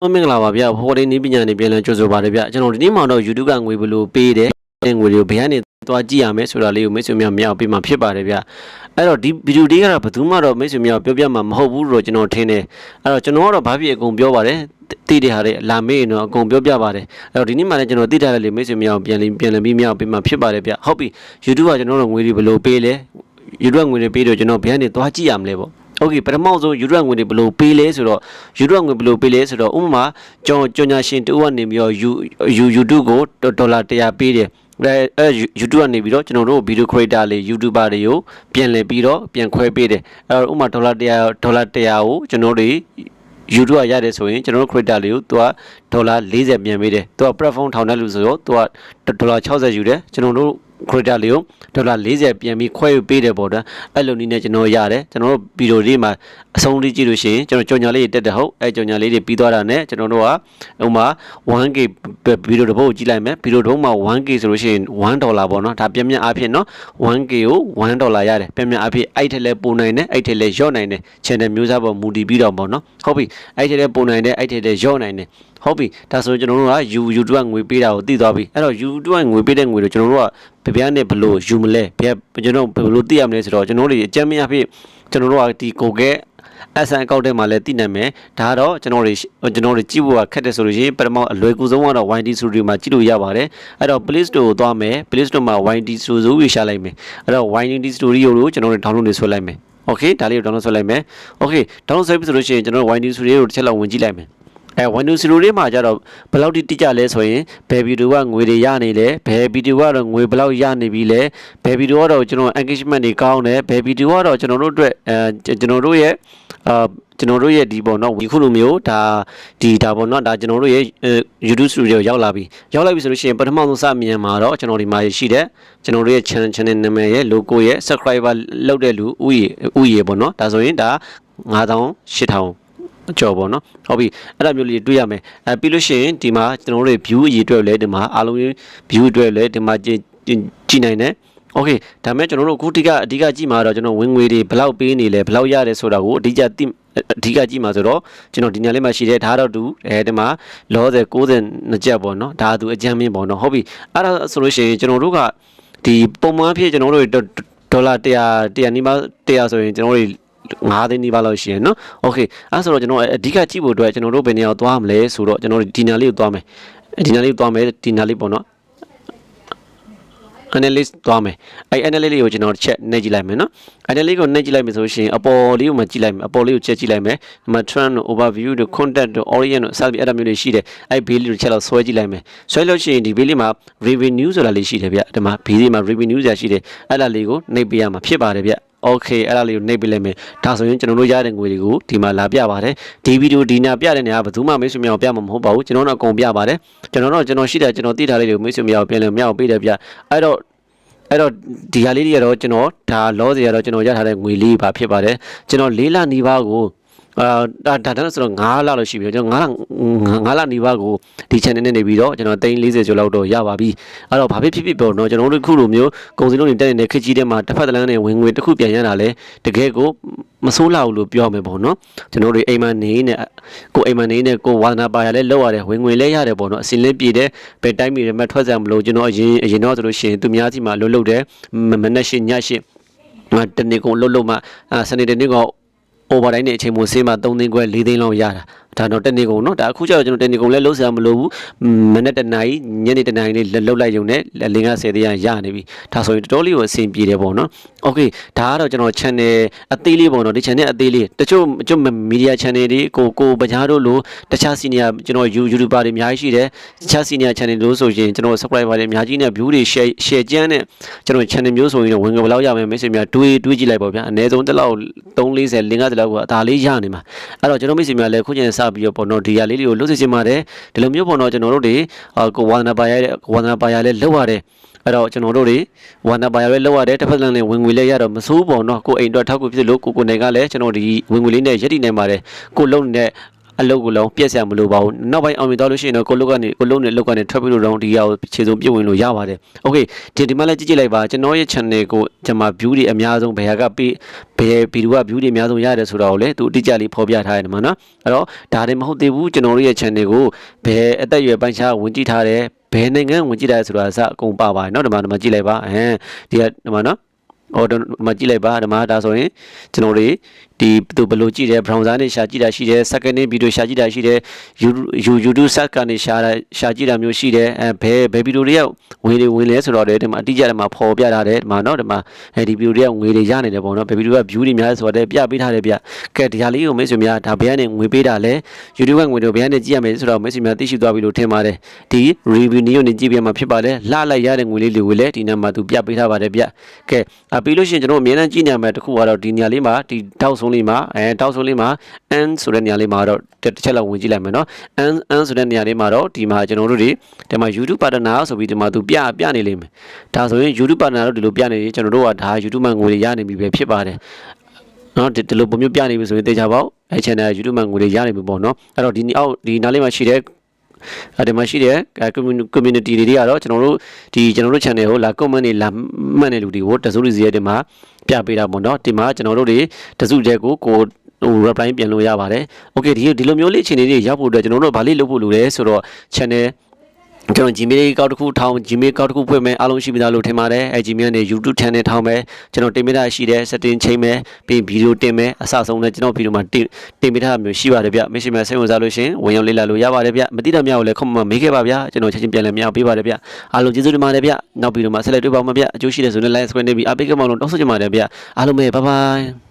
မင်္ဂလာပါဗျဖော်ဒင်းနီးပညာနေပြန်လည်ကြိုဆိုပါရဗျကျွန်တော်ဒီနေ့မှတော့ YouTube ကငွေဘယ်လိုပေးတယ်ငွေတွေကိုဘယ်ကနေသွားကြည့်ရမလဲဆိုတာလေးကိုမိတ်ဆွေများမရအောင်ပြမှာဖြစ်ပါတယ်ဗျအဲ့တော့ဒီဗီဒီယိုလေးကတော့ဘယ်သူမှတော့မိတ်ဆွေများပြောပြမှာမဟုတ်ဘူးလို့ကျွန်တော်ထင်တယ်အဲ့တော့ကျွန်တော်ကတော့ဘာဖြစ်အကုန်ပြောပါတယ်တိတဲ့ဟာတွေလာမေးရင်တော့အကုန်ပြောပြပါတယ်အဲ့တော့ဒီနေ့မှလည်းကျွန်တော်တိထားတဲ့လေမိတ်ဆွေများပြန်လည်ပြန်လည်ပြီးမြောက်ပြမှာဖြစ်ပါတယ်ဗျဟုတ်ပြီ YouTube ကကျွန်တော်တို့ငွေတွေဘယ်လိုပေးလဲ YouTube ငွေတွေပေးတော့ကျွန်တော်ဘယ်ကနေသွားကြည့်ရမလဲပေါ့ โอเคပထမဆုံး YouTube ငွေတွေဘယ်လိုပေးလဲဆိုတော့ YouTube ငွေဘယ်လိုပေးလဲဆိုတော့ဥပမာကျွန်တော်ကြော်ညာရှင်တူကနေပြီးတော့ You YouTube ကိုဒေါ်လာ100ပေးတယ်အဲအဲ YouTube ကနေပြီးတော့ကျွန်တော်တို့ video creator လေး YouTuber တွေကိုပြန်လည်ပြီးတော့ပြန်ခွဲပေးတယ်အဲတော့ဥပမာဒေါ်လာ100ဒေါ်လာ100ကိုကျွန်တော်တို့ YouTube ကရတယ်ဆိုရင်ကျွန်တော်တို့ creator လေးကိုသူကဒေါ်လာ40ပြန်ပေးတယ်သူက platform ထောင်တဲ့လူဆိုတော့သူကဒေါ်လာ60ယူတယ်ကျွန်တော်တို့ creator လေးကိုဒေါ်လာ40ပြန်ပြီးခွဲပေးတယ်ပေါ့ဗျာအဲ့လိုနည်းနဲ့ကျွန်တော်ရတယ်ကျွန်တော်တို့ဗီဒီယိုလေးမှာအဆုံးထိကြည့်လို့ရှိရင်ကျွန်တော်ကြော်ညာလေးတွေတက်တယ်ဟုတ်အဲ့ကြော်ညာလေးတွေပြီးသွားတာနဲ့ကျွန်တော်တို့ကဥမာ 1k ဗီဒီယိုတစ်ပုတ်ကိုကြည့်လိုက်မယ်ဗီဒီယိုတစ်ပုတ်မှာ 1k ဆိုလို့ရှိရင်1ဒေါ်လာပေါ့နော်ဒါပြည့်မြတ်အားဖြင့်နော် 1k ကို1ဒေါ်လာရတယ်ပြည့်မြတ်အားဖြင့်အဲ့ထက်လဲပုံနိုင်တယ်အဲ့ထက်လဲရော့နိုင်တယ် channel မျိုးစားပေါ်မူတည်ပြီးတော့ပေါ့နော်ဟုတ်ပြီအဲ့ထက်လဲပုံနိုင်တယ်အဲ့ထက်လဲရော့နိုင်တယ် ဟုတ်ပြီဒါဆိုကျွန်တော်တို့က U YouTube ကငွေပေးတာကိုသိသွားပြီအဲ့တော့ YouTube ကငွေပေးတဲ့ငွေကိုကျွန်တော်တို့ကပြပြနဲ့ဘလို့ယူမလဲဘယ်ကျွန်တော်ဘယ်လိုသိရမလဲဆိုတော့ကျွန်တော်တို့အကြမ်းမရဖြစ်ကျွန်တော်တို့ကဒီကိုကဲ SN အကောင့်ထဲမှာလည်းသိနိုင်မယ်ဒါကတော့ကျွန်တော်တို့ကျွန်တော်တို့ကြည့်ဖို့ကခက်တယ်ဆိုလို့ရှိရင်ပထမအလွယ်ကူဆုံးကတော့ YD Studio မှာကြည့်လို့ရပါတယ်အဲ့တော့ Play Store ကိုသွားမယ် Play Store မှာ YD Studio ဆိုပြီးရှာလိုက်မယ်အဲ့တော့ YD Studio ကိုကျွန်တော်တို့ download နေဆွဲလိုက်မယ် Okay ဒါလေးကို download ဆွဲလိုက်မယ် Okay download ဆွဲပြီဆိုလို့ရှိရင်ကျွန်တော်တို့ YD Studio ကိုတစ်ချက်လောက်ဝင်ကြည့်လိုက်မယ် အဲ Windows 0လေးမှာကျတော့ဘယ်လောက်တိတိကျလဲဆိုရင်ဘယ်ဗီဒီယိုကငွေတွေရနေလဲဘယ်ဗီဒီယိုကတော့ငွေဘယ်လောက်ရနေပြီလဲဘယ်ဗီဒီယိုကတော့ကျွန်တော် engagement တွေကောင်းတယ်ဘယ်ဗီဒီယိုကတော့ကျွန်တော်တို့အတွက်အဲကျွန်တော်တို့ရဲ့အာကျွန်တော်တို့ရဲ့ဒီပေါ့နော်ဒီခုလိုမျိုးဒါဒီဒါပေါ့နော်ဒါကျွန်တော်တို့ရဲ့ YouTube Studio ရောက်လာပြီရောက်လာပြီဆိုလို့ရှိရင်ပထမဆုံးစမြန်မှာတော့ကျွန်တော်ဒီမှာရှိတဲ့ကျွန်တော်တို့ရဲ့ channel channel နာမည်ရဲ့ logo ရဲ့ subscriber လောက်တဲ့လူဥယျဥယျပေါ့နော်ဒါဆိုရင်ဒါ9000 8000 ကြော်ပေါ့နော်ဟုတ်ပြီအဲ့ဒါမျိုးလေးတွေ့ရမယ်အဲပြီးလို့ရှိရင်ဒီမှာကျွန်တော်တို့ view အရေးအတွက်လည်းဒီမှာအားလုံး view အတွက်လည်းဒီမှာကြည့်ကြည့်နိုင်တယ်โอเคဒါမဲ့ကျွန်တော်တို့အခုတိကအဓိကကြည့်မှာတော့ကျွန်တော်ဝင်ငွေတွေဘယ်လောက်ပေးနေလဲဘယ်လောက်ရတယ်ဆိုတာကိုအဓိကသိအဓိကကြည့်မှာဆိုတော့ကျွန်တော်ဒီညလေးမှာရှိတဲ့ဒါတော့တူအဲဒီမှာလောဆယ်62ကြက်ပေါ့နော်ဒါသူအကြမ်းမင်းပေါ့နော်ဟုတ်ပြီအဲ့ဒါဆိုလို့ရှိရင်ကျွန်တော်တို့ကဒီပုံမှန်ဖြစ်ကျွန်တော်တို့ဒေါ်လာ100 100နီးပါး100ဆိုရင်ကျွန်တော်တို့ 9သိန်းနီးပါးလောက်ရှိရယ်နော်။ Okay အဲဆိုတော့ကျွန်တော်အဓိကကြည့်ဖို့အတွက်ကျွန်တော်တို့ဘယ်နေရာကိုသွားမလဲဆိုတော့ကျွန်တော်ဒီနာလေးကိုသွားမယ်။ဒီနာလေးကိုသွားမယ်ဒီနာလေးပေါ့နော်။ analyst သွားမယ်။အဲ analyst လေးကိုကျွန်တော်ချက်နှိပ်ကြည့်လိုက်မယ်နော်။ analyst ကိုနှိပ်ကြည့်လိုက်မယ်ဆိုရှင်အပေါ်လေးကိုမှကြည့်လိုက်မယ်။အပေါ်လေးကိုချက်ကြည့်လိုက်မယ်။ဒီမှာ trend တို့ overview တို့ content တို့ orient တို့စသဖြင့်အဲ့ဒါမျိုးတွေရှိတယ်။အဲဘေးလေးကိုချက်လောက်ဆွဲကြည့်လိုက်မယ်။ဆွဲလို့ရှိရင်ဒီဘေးလေးမှာ revenue ဆိုတာလေးရှိတယ်ဗျ။ဒီမှာဘေးလေးမှာ revenue ဆိုတာရှိတယ်။အဲ့ဒါလေးကိုနှိပ်ပေးရမှာဖြစ်ပါတယ်ဗျ။ Okay အဲ့ဒါလေးကိုနှိပ်ပေးလိုက်မယ်ဒါဆိုရင်ကျွန်တော်တို့ရတဲ့ငွေတွေကိုဒီမှာလာပြပါတယ်ဒီဗီဒီယိုဒီနာပြတဲ့နေရာဘယ်သူမှမိတ်ဆွေများကိုပြမှာမဟုတ်ပါဘူးကျွန်တော်တို့အကုန်ပြပါတယ်ကျွန်တော်တို့ကျွန်တော်ရှိတယ်ကျွန်တော်သိထားလေးတွေကိုမိတ်ဆွေများကိုပြန်လည်မြောက်ပေးတယ်ပြအဲ့တော့အဲ့တော့ဒီဟာလေးတွေကတော့ကျွန်တော်ဒါလောစီကတော့ကျွန်တော်ရထားတဲ့ငွေလေးပါဖြစ်ပါတယ်ကျွန်တော်၄လနီးပါးကို အာဒါဒါတန်းဆိုတော့9လလို့ရှိပြီကျွန်တော်9လ9လနီးပါးကိုဒီ channel နဲ့နေပြီးတော့ကျွန်တော်340ကျော်လောက်တော့ရပါပြီအဲ့တော့ဘာဖြစ်ဖြစ်ဖြစ်ပေါ့နော်ကျွန်တော်တို့ခုလိုမျိုးကုန်စည်လုံးတွေတက်နေတဲ့ခက်ကြီးတဲ့မှာတစ်ဖက်တစ်လမ်းနဲ့ဝင်ငွေတစ်ခုပြန်ရတာလဲတကယ်ကိုမဆိုးလာဘူးလို့ပြောမယ်ပေါ့နော်ကျွန်တော်တို့အိမ်မှာနေနေကိုအိမ်မှာနေနေကိုဝါသနာပါရလဲလောက်ရတယ်ဝင်ငွေလဲရတယ်ပေါ့နော်အစင်လေးပြေတယ်ဘယ်တိုင်းပြည်တွေမှာထွက်ကြမလို့ကျွန်တော်အရင်အရင်တော့ဆိုလို့ရှိရင်သူများစီမှာလှုပ်လှုပ်တယ်မနေ့ရှိညရှိငါတနေ့ကုန်လှုပ်လှုပ်မှစနေတနေ့က over တိုင်းနဲ့အချိန်မို့ဆေးမှာ3သိန်းခွဲ4သိန်းလောက်ရတာ ဒါတော့တနေ့ကုန်เนาะဒါအခုကျတော့ကျွန်တော်တနေ့ကုန်လဲလုံးစရာမလိုဘူးမနေ့တနာရီညနေတနာရီလေးလှုပ်လိုက်ရုံနဲ့လင်းက10သိန်းရနေပြီဒါဆိုရင်တော်တော်လေးကိုအဆင်ပြေတယ်ပေါ့เนาะ okay ဒါကတော့ကျွန်တော် channel အသေးလေးပေါ့เนาะဒီ channel အသေးလေးတချို့ကျုပ် media channel တွေကိုကိုပကြားတို့လို့တခြား senior ကျွန်တော် YouTuber တွေအများကြီးရှိတယ်တခြား senior channel လို့ဆိုရင်ကျွန်တော် subscriber တွေအများကြီးနဲ့ view တွေ share share ကျန်းနဲ့ကျွန်တော် channel မျိုးဆိုရင်တော့ဝင်ငွေဘယ်လောက်ရမလဲမိတ်ဆွေများတွေးတွေးကြည့်လိုက်ပါဗျာအနည်းဆုံးတစ်လောက်340 50လောက်ကအသာလေးရနေမှာအဲ့တော့ကျွန်တော်မိတ်ဆွေများလည်းခုချိန်စ ပြီးတော့ပေါ့နော်ဒီရလေးတွေကိုလှုပ်စစ်ချင်ပါတယ်ဒီလိုမျိုးပေါ့နော်ကျွန်တော်တို့တွေကိုဝါနာပါရတဲ့ဝါနာပါရလည်းလောက်ရတယ်အဲ့တော့ကျွန်တော်တို့တွေဝါနာပါရလည်းလောက်ရတယ်တစ်ဖက်လမ်းလည်းဝင်ငွေလည်းရတော့မစိုးပေါ့နော်ကိုအိမ်အတွက်ထောက်ကူဖြစ်လို့ကိုကိုနိုင်ကလည်းကျွန်တော်ဒီဝင်ငွေလေးနဲ့ရက်တည်နိုင်ပါတယ်ကိုလုံးနေတဲ့ အလုပ်ကိုလုံးပြည့်စရာမလိုပါဘူးနောက်ပိုင်းအောင်မြင်သွားလို့ရှိရင်တော့ကိုလုတ်ကနေကိုလုံးနဲ့လုတ်ကနေထွက်ပြီးလို့တော့ဒီဟာကိုခြေစုံပြည့်ဝင်လို့ရပါတယ်โอเคဒီဒီမှာလည်းကြည့်ကြည့်လိုက်ပါကျွန်တော်ရဲ့ channel ကိုကျွန်မ view တွေအများဆုံးဘယ်ဟာကပေးဘယ်ဗီဒီယိုက view တွေအများဆုံးရတယ်ဆိုတော့လေသူအတိအကျလေးဖော်ပြထားရတယ်မှာနော်အဲ့တော့ဒါတွေမဟုတ်သေးဘူးကျွန်တော်တို့ရဲ့ channel ကိုဘယ်အသက်အရွယ်ပိုင်းခြားဝင်ကြည့်ထားတယ်ဘယ်နိုင်ငံဝင်ကြည့်တာလဲဆိုတာအစအကုန်ပါပါတယ်เนาะဒီမှာဒီမှာကြည့်လိုက်ပါအမ်ဒီကဒီမှာနော်ဟောဒီမှာကြည့်လိုက်ပါဒီမှာဒါဆိုရင်ကျွန်တော်တွေ ဒီသူဘယ်လိုကြည့်တယ် browser နဲ့ရှာကြည့်တာရှိတယ် second နဲ့ video ရှာကြည့်တာရှိတယ် YouTube YouTube search ကနေရှာတာရှာကြည့်တာမျိုးရှိတယ်အဲဘယ်ဘယ်ဗီဒီယိုတွေကဝင်နေဝင်လဲဆိုတော့လေဒီမှာအတိအကျဒီမှာပေါ်ပြထားတယ်ဒီမှာเนาะဒီမှာအဲဒီဗီဒီယိုတွေကငွေတွေရနေတယ်ပေါ့เนาะဘယ်ဗီဒီယိုက view တွေများလဲဆိုတော့ပြပေးထားတယ်ဗျကဲဒီဟာလေးကိုမိတ်ဆွေများဒါဘယ်ကနေငွေပေးတာလဲ YouTube ကငွေတွေဘယ်ကနေကြည့်ရမယ်ဆိုတော့မိတ်ဆွေများသိရှိသွားပြီလို့ထင်ပါတယ်ဒီ review နည်းနဲ့ကြည့်ပြမှာဖြစ်ပါတယ်လှလိုက်ရတဲ့ငွေလေးတွေကိုလည်းဒီနားမှာသူပြပေးထားပါတယ်ဗျကဲအပြီးလို့ရှိရင်ကျွန်တော်အမြဲတမ်းကြည့်နေရမယ်တခုကတော့ဒီနေရာလေးမှာဒီတောက် ဆုံးလေးမှာအဲတောက်ဆုံးလေးမှာ n ဆိုတဲ့နေရာလေးမှာတော့တစ်ချက်လောက်ဝင်ကြည့်လိုက်မယ်နော် n n ဆိုတဲ့နေရာလေးမှာတော့ဒီမှာကျွန်တော်တို့တွေဒီမှာ YouTube partner ဆိုပြီးဒီမှာသူပြပြနေလိမ့်မယ်ဒါဆိုရင် YouTube partner တို့ဒီလိုပြနေရင်ကျွန်တော်တို့ကဒါ YouTube မှာငွေတွေရနေပြီပဲဖြစ်ပါတယ်နော်ဒီဒီလိုပုံမျိုးပြနေပြီဆိုရင်တေချာပေါ့အဲ channel YouTube မှာငွေတွေရနေပြီပေါ့နော်အဲ့တော့ဒီအောက်ဒီနားလေးမှာရှိတဲ့ အဲဒီမှာရှိတဲ့ community တွေကတော့ကျွန်တော်တို့ဒီကျွန်တော်တို့ channel ကိုလာ comment တွေလာမှတ်နေလူတွေကိုတစုလူစီရဲ့ဒီမှာပြပေးတာပေါ့နော်ဒီမှာကျွန်တော်တို့တွေတစုတဲ့ကိုကိုဟို reply ပြန်လို့ရပါတယ်။ Okay ဒီဒီလိုမျိုးလေးအခြေအနေတွေရောက်ဖို့အတွက်ကျွန်တော်တို့ဗာလေးလုပ်ဖို့လိုတယ်ဆိုတော့ channel ကျွန်တော် Gmail ကောက်တစ်ခုထောင်း Gmail ကောက်တစ်ခုဖွင့်မယ်အားလုံးရှိပြီသားလို့ထင်ပါတယ်အဲ Gmail နဲ့ YouTube channel ထောင်းမယ်ကျွန်တော်တင်ပေးတာရှိတယ် setting ချိန်မယ်ပြီးဗီဒီယိုတင်မယ်အစဆုံးနဲ့ကျွန်တော်ဗီဒီယိုမှာတင်တင်ပေးတာမျိုးရှိပါတယ်ဗျမရှိမှစိတ်ဝင်စားလို့ရှင်ဝင်ရောက်လေ့လာလို့ရပါတယ်ဗျမတိတာများကိုလည်း comment မှာမေးခဲ့ပါဗျကျွန်တော်ချက်ချင်းပြန်လည်မြောက်ပေးပါတယ်ဗျအားလုံးကျေးဇူးတင်ပါတယ်ဗျနောက်ဗီဒီယိုမှာဆက်လက်တွေ့ပါဦးမှာဗျအကျိုးရှိတဲ့ဆိုရင် like subscribe နေပြီးအားပေးကြပါလို့တောင်းဆိုချင်ပါတယ်ဗျအားလုံးပဲ bye bye